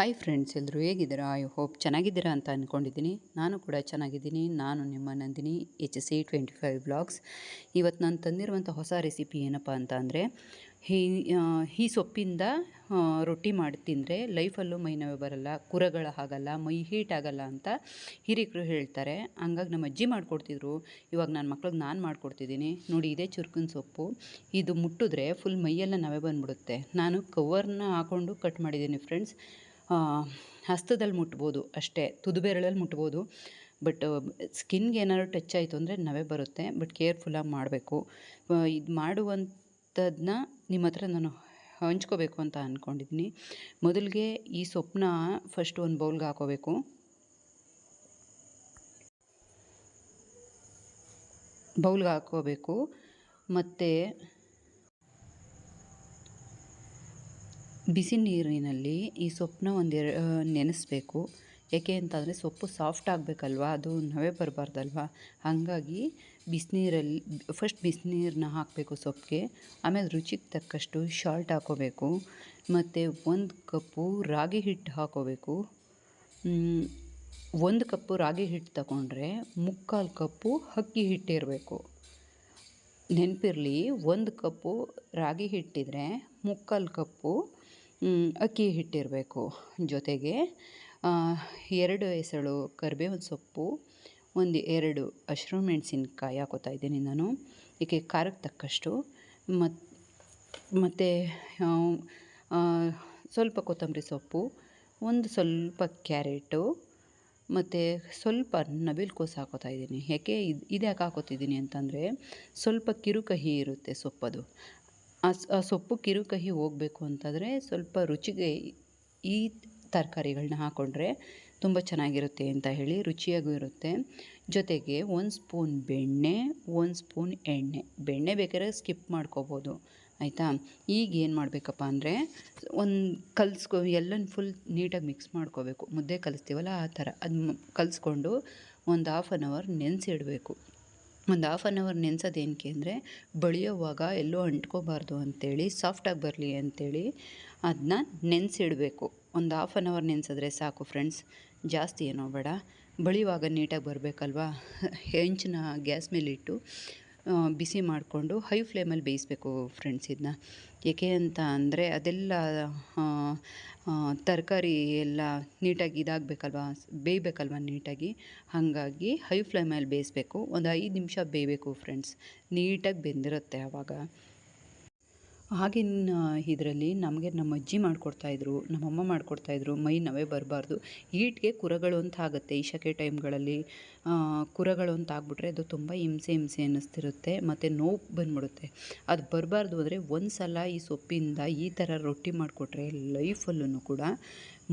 Hi friends ಎಲ್ಲರೂ ಹೇಗಿದ್ದೀರಾ? I hope ಚೆನ್ನಾಗಿದ್ದೀರಾ ಅಂತ ಅಂದ್ಕೊಂಡಿದ್ದೀನಿ ನಾನು ಕೂಡ ಚೆನ್ನಾಗಿದ್ದೀನಿ. ನಾನು ನಿಮ್ಮ Nandini H C twenty five blogs ಇವತ್ತು ನಾನು ತಂದಿರುವಂಥ ಹೊಸ ರೆಸಿಪಿ ಏನಪ್ಪ ಅಂತ ಅಂದರೆ ಈ ಈ ಸೊಪ್ಪಿಂದ ರೊಟ್ಟಿ ಮಾಡಿ ತಿಂದರೆ ಲೈಫಲ್ಲೂ ಮೈ ನೋವು ಬರಲ್ಲ, ಕುರಗಳ ಆಗಲ್ಲ ಮೈ ಹೀಟ್ ಆಗಲ್ಲ ಅಂತ ಹಿರಿಕರು ಹೇಳ್ತಾರೆ. ಹಂಗಾಗಿ ನಮ್ಮ ಅಜ್ಜಿ ಮಾಡಿಕೊಡ್ತಿದ್ರು. ಇವಾಗ ನನ್ನ ಮಕ್ಳಿಗೆ ನಾನು ಮಾಡಿಕೊಡ್ತಿದ್ದೀನಿ. ನೋಡಿ ಇದೇ ಚುರುಕಿನ ಸೊಪ್ಪು. ಇದು ಮುಟ್ಟಿದ್ರೆ ಫುಲ್ ಮೈಯೆಲ್ಲ ನವೆ ಬಂದ್ಬಿಡುತ್ತೆ. ನಾನು ಕವರ್ನ ಹಾಕ್ಕೊಂಡು ಕಟ್ ಮಾಡಿದ್ದೀನಿ ಫ್ರೆಂಡ್ಸ್ ಹಸ್ತದಲ್ಲಿ ಮುಟ್ಬೋದು ಅಷ್ಟೇ ತುದು ಬೆರಳಲ್ಲಿ ಮುಟ್ಬೋದು ಬಟ್ ಸ್ಕಿನ್ಗೆ ಏನಾದ್ರು ಟಚ್ ಆಯಿತು ಅಂದರೆ ನವೆ ಬರುತ್ತೆ ಬಟ್ ಕೇರ್ಫುಲ್ಲಾಗಿ ಮಾಡಬೇಕು. ಇದು ಮಾಡುವಂಥದ್ದನ್ನ ನಿಮ್ಮ ಹತ್ರ ನಾನು ಹಂಚ್ಕೋಬೇಕು ಅಂತ ಅಂದ್ಕೊಂಡಿದ್ದೀನಿ ಮೊದಲಿಗೆ ಈ ಸೊಪ್ಪನ್ನ ಫಸ್ಟ್ ಒಂದು ಬೌಲ್ಗೆ ಹಾಕೋಬೇಕು. ಬೌಲ್ಗೆ ಹಾಕೋಬೇಕು. ಮತ್ತು ಬಿಸಿ ನೀರಿನಲ್ಲಿ ಈ ಸೊಪ್ಪನ್ನ ಒಂದೆರ ನೆನೆಸ್ಬೇಕು. ಯಾಕೆ ಅಂತಂದರೆ ಸೊಪ್ಪು ಸಾಫ್ಟ್ ಆಗಬೇಕಲ್ವ? ಅದು ನವೆ ಬರಬಾರ್ದಲ್ವ? ಹಾಗಾಗಿ ಬಿಸಿನೀರಲ್ಲಿ ಫಸ್ಟ್ ಬಿಸಿನೀರನ್ನ ಹಾಕಬೇಕು ಸೊಪ್ಪಿಗೆ ಆಮೇಲೆ ರುಚಿಗೆ ತಕ್ಕಷ್ಟು ಶಾಲ್ಟ್ ಹಾಕೋಬೇಕು. ಮತ್ತು ಒಂದು ಕಪ್ಪು ರಾಗಿ ಹಿಟ್ಟು ಹಾಕೋಬೇಕು. ಒಂದು ಕಪ್ಪು ರಾಗಿ ಹಿಟ್ಟು ತಗೊಂಡ್ರೆ ಮುಕ್ಕಾಲು ಕಪ್ಪು ಅಕ್ಕಿ ಹಿಟ್ಟಿರಬೇಕು ನೆನಪಿರಲಿ, ಒಂದು ಕಪ್ಪು ರಾಗಿ ಹಿಟ್ಟಿದ್ರೆ ಮುಕ್ಕಾಲು ಕಪ್ಪು ಅಕ್ಕಿ ಹಿಟ್ಟಿರಬೇಕು ಜೊತೆಗೆ ಎರಡು ಎಸಳು ಕರಿಬೇವಿನ ಸೊಪ್ಪು, ಒಂದು ಎರಡು ಹಸಿರು ಮೆಣಸಿನ್ಕಾಯಿ ಹಾಕೋತಾ ಇದ್ದೀನಿ ನಾನು. ಏಕೆ ಖಾರಕ್ಕೆ ತಕ್ಕಷ್ಟು. ಮತ್ತು ಮತ್ತು ಸ್ವಲ್ಪ ಕೊತ್ತಂಬರಿ ಸೊಪ್ಪು, ಒಂದು ಸ್ವಲ್ಪ ಕ್ಯಾರೆಟು, ಮತ್ತು ಸ್ವಲ್ಪ ನವಿಲು ಕೋಸು ಹಾಕೋತಾ ಇದ್ದೀನಿ. ಯಾಕೆ ಇದು ಇದು ಯಾಕೆ ಹಾಕೋತಿದ್ದೀನಿ ಅಂತಂದರೆ, ಸ್ವಲ್ಪ ಕಿರುಕಹಿ ಇರುತ್ತೆ ಸೊಪ್ಪದು. ಆ ಸೊಪ್ಪು ಕಿರು ಕಹಿ ಹೋಗಬೇಕು ಅಂತಂದರೆ ಸ್ವಲ್ಪ ರುಚಿಗೆ ಈ ತರಕಾರಿಗಳನ್ನ ಹಾಕ್ಕೊಂಡ್ರೆ ತುಂಬ ಚೆನ್ನಾಗಿರುತ್ತೆ ಅಂತ ಹೇಳಿ ರುಚಿಯಾಗೂ ಇರುತ್ತೆ. ಜೊತೆಗೆ ಒಂದು ಸ್ಪೂನ್ ಬೆಣ್ಣೆ, ಒಂದು ಸ್ಪೂನ್ ಎಣ್ಣೆ. ಬೆಣ್ಣೆ ಬೇಕಾದ್ರೆ ಸ್ಕಿಪ್ ಮಾಡ್ಕೋಬೋದು, ಆಯಿತಾ? ಈಗ ಏನು ಮಾಡಬೇಕಪ್ಪ ಅಂದರೆ ಒಂದು ಕಲಿಸ್ಕೊ, ಎಲ್ಲನ ಫುಲ್ ನೀಟಾಗಿ ಮಿಕ್ಸ್ ಮಾಡ್ಕೋಬೇಕು. ಮುದ್ದೆ ಕಲಿಸ್ತೀವಲ್ಲ ಆ ಥರ. ಅದು ಕಲಿಸ್ಕೊಂಡು ಒಂದು ಹಾಫ್ ಆನ್ ಅವರ್ ನೆನೆಸಿಡಬೇಕು. ಒಂದು ಹಾಫ್ ಆನ್ ಅವರ್ ನೆನ್ಸೋದೇನಕ್ಕೆ ಅಂದರೆ, ಬಳಿಯೋವಾಗ ಎಲ್ಲೋ ಅಂಟ್ಕೋಬಾರ್ದು ಅಂಥೇಳಿ ಸಾಫ್ಟಾಗಿ ಬರಲಿ ಅಂಥೇಳಿ ಅದನ್ನ ನೆನೆಸಿಡಬೇಕು. ಒಂದು ಹಾಫ್ ಆನ್ ಅವರ್ ನೆನೆಸಿದ್ರೆ ಸಾಕು ಫ್ರೆಂಡ್ಸ್ ಜಾಸ್ತಿ ಏನೋ ಬೇಡ. ಬಳಿಯುವಾಗ ನೀಟಾಗಿ ಬರಬೇಕಲ್ವಾ? ಹೆಂಚನ್ನ ಗ್ಯಾಸ್ ಮೇಲಿಟ್ಟು ಬಿಸಿ ಮಾಡಿಕೊಂಡು ಹೈ ಫ್ಲೇಮಲ್ಲಿ ಬೇಯಿಸಬೇಕು ಫ್ರೆಂಡ್ಸ್ ಇದನ್ನ ಏಕೆ ಅಂತ ಅಂದರೆ ಅದೆಲ್ಲ ತರಕಾರಿ ಎಲ್ಲ ನೀಟಾಗಿ ಇದಾಗಬೇಕಲ್ವ? ಬೇಯಬೇಕಲ್ವ ನೀಟಾಗಿ? ಹಾಗಾಗಿ ಹೈ ಫ್ಲೇಮಲ್ಲಿ ಬೇಯಿಸ್ಬೇಕು. ಒಂದು ಐದು ನಿಮಿಷ ಬೇಯಬೇಕು, ಫ್ರೆಂಡ್ಸ್. ನೀಟಾಗಿ ಬೆಂದಿರುತ್ತೆ ಆವಾಗ. ಆಗಿನ ಇದರಲ್ಲಿ ನಮಗೆ ನಮ್ಮ ಅಜ್ಜಿ ಮಾಡಿಕೊಡ್ತಾಯಿದ್ರು ನಮ್ಮಮ್ಮ ಮಾಡಿಕೊಡ್ತಾಯಿದ್ರು ಮೈ ನವೆ ಬರಬಾರ್ದು. ಹೀಟ್ಗೆ ಕುರಗಳು ಅಂತ ಆಗುತ್ತೆ. ಈ ಸೆಕೆ ಟೈಮ್ಗಳಲ್ಲಿ ಕುರಗಳು ಅಂತ ಆಗ್ಬಿಟ್ರೆ ಅದು ತುಂಬ ಹಿಂಸೆ ಹಿಂಸೆ ಅನ್ನಿಸ್ತಿರುತ್ತೆ, ಮತ್ತು ನೋವು ಬಂದ್ಬಿಡುತ್ತೆ. ಅದು ಬರಬಾರ್ದು ಅಂದರೆ ಒಂದು ಸಲ ಈ ಸೊಪ್ಪಿಂದ ಈ ಥರ ರೊಟ್ಟಿ ಮಾಡಿಕೊಟ್ರೆ ಲೈಫಲ್ಲೂ ಕೂಡ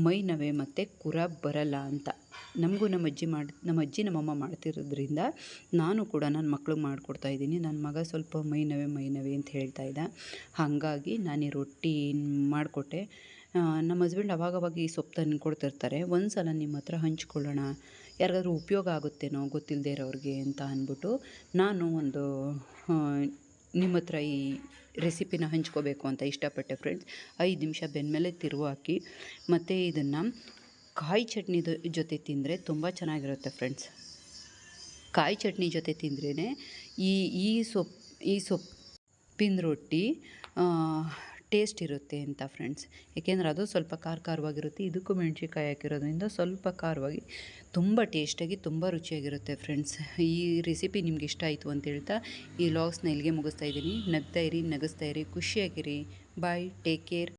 ಮೈ ನವೆ ಮತ್ತು ಕುರ ಬರಲ್ಲ ಅಂತ. ನಮಗೂ ನಮ್ಮ ಅಜ್ಜಿ ಮಾಡಿ, ನಮ್ಮ ಅಜ್ಜಿ ನಮ್ಮಮ್ಮ ಮಾಡ್ತಿರೋದ್ರಿಂದ ನಾನು ಕೂಡ ನನ್ನ ಮಕ್ಳಿಗೆ ಮಾಡಿಕೊಡ್ತಾ ಇದ್ದೀನಿ. ನನ್ನ ಮಗ ಸ್ವಲ್ಪ ಮೈ ನವೆ ಮೈ ನವೆ ಅಂತ ಹೇಳ್ತಾ ಇದ್ದ. ಹಾಗಾಗಿ ನಾನು ಈ ರೊಟ್ಟಿ ಮಾಡಿಕೊಟ್ಟೆ. ನಮ್ಮ ಹಸ್ಬೆಂಡ್ ಅವಾಗವಾಗ ಈ ಸೊಪ್ಪು ತಂದು ಕೊಡ್ತಿರ್ತಾರೆ. ಒಂದು ಸಲ ನಿಮ್ಮ ಹತ್ರ ಹಂಚ್ಕೊಳ್ಳೋಣ. ಯಾರಿಗಾದ್ರೂ ಉಪಯೋಗ ಆಗುತ್ತೇನೋ ಗೊತ್ತಿಲ್ಲದೆ ಇರೋರಿಗೆ ಅಂತ ಅಂದ್ಬಿಟ್ಟು ನಾನು ಒಂದು ನಿಮ್ಮ ಹತ್ರ ಈ ರೆಸಿಪಿನ ಹಂಚ್ಕೋಬೇಕು ಅಂತ ಇಷ್ಟಪಟ್ಟೆ ಫ್ರೆಂಡ್ಸ್ ಐದು ನಿಮಿಷ ಬೆಂದಮೇಲೆ ತಿರುವು ಹಾಕಿ, ಮತ್ತು ಇದನ್ನು ಕಾಯಿ ಚಟ್ನಿ ಜೊತೆ ತಿಂದರೆ ತುಂಬ ಚೆನ್ನಾಗಿರುತ್ತೆ ಫ್ರೆಂಡ್ಸ್ ಕಾಯಿ ಚಟ್ನಿ ಜೊತೆ ತಿಂದ್ರೇ ಈ ಈ ಸೊಪ್ಪು ಈ ಸೊಪ್ಪಿನ ರೊಟ್ಟಿ ಟೇಸ್ಟ್ ಇರುತ್ತೆ ಅಂತ ಫ್ರೆಂಡ್ಸ್. ಏಕೆಂದರೆ ಅದು ಸ್ವಲ್ಪ ಖಾರ ಖಾರವಾಗಿರುತ್ತೆ ಇದಕ್ಕೂ ಮೆಣಸಿನ್ಕಾಯಿ ಹಾಕಿರೋದ್ರಿಂದ ಸ್ವಲ್ಪ ಖಾರವಾಗಿ, ತುಂಬ ಟೇಸ್ಟಾಗಿ, ತುಂಬ ರುಚಿಯಾಗಿರುತ್ತೆ ಫ್ರೆಂಡ್ಸ್. ಈ ರೆಸಿಪಿ ನಿಮ್ಗೆ ಇಷ್ಟ ಆಯಿತು ಅಂತ ಹೇಳ್ತಾ ಈ ಲಾಗ್ಸ್ನ ಇಲ್ಲಿಗೆ ಮುಗಿಸ್ತಾ ಇದ್ದೀನಿ. ನಗ್ತಾ ಇರಿ, ನಗಿಸ್ತಾ ಇರಿ, ಖುಷಿಯಾಗಿರಿ. Bye take care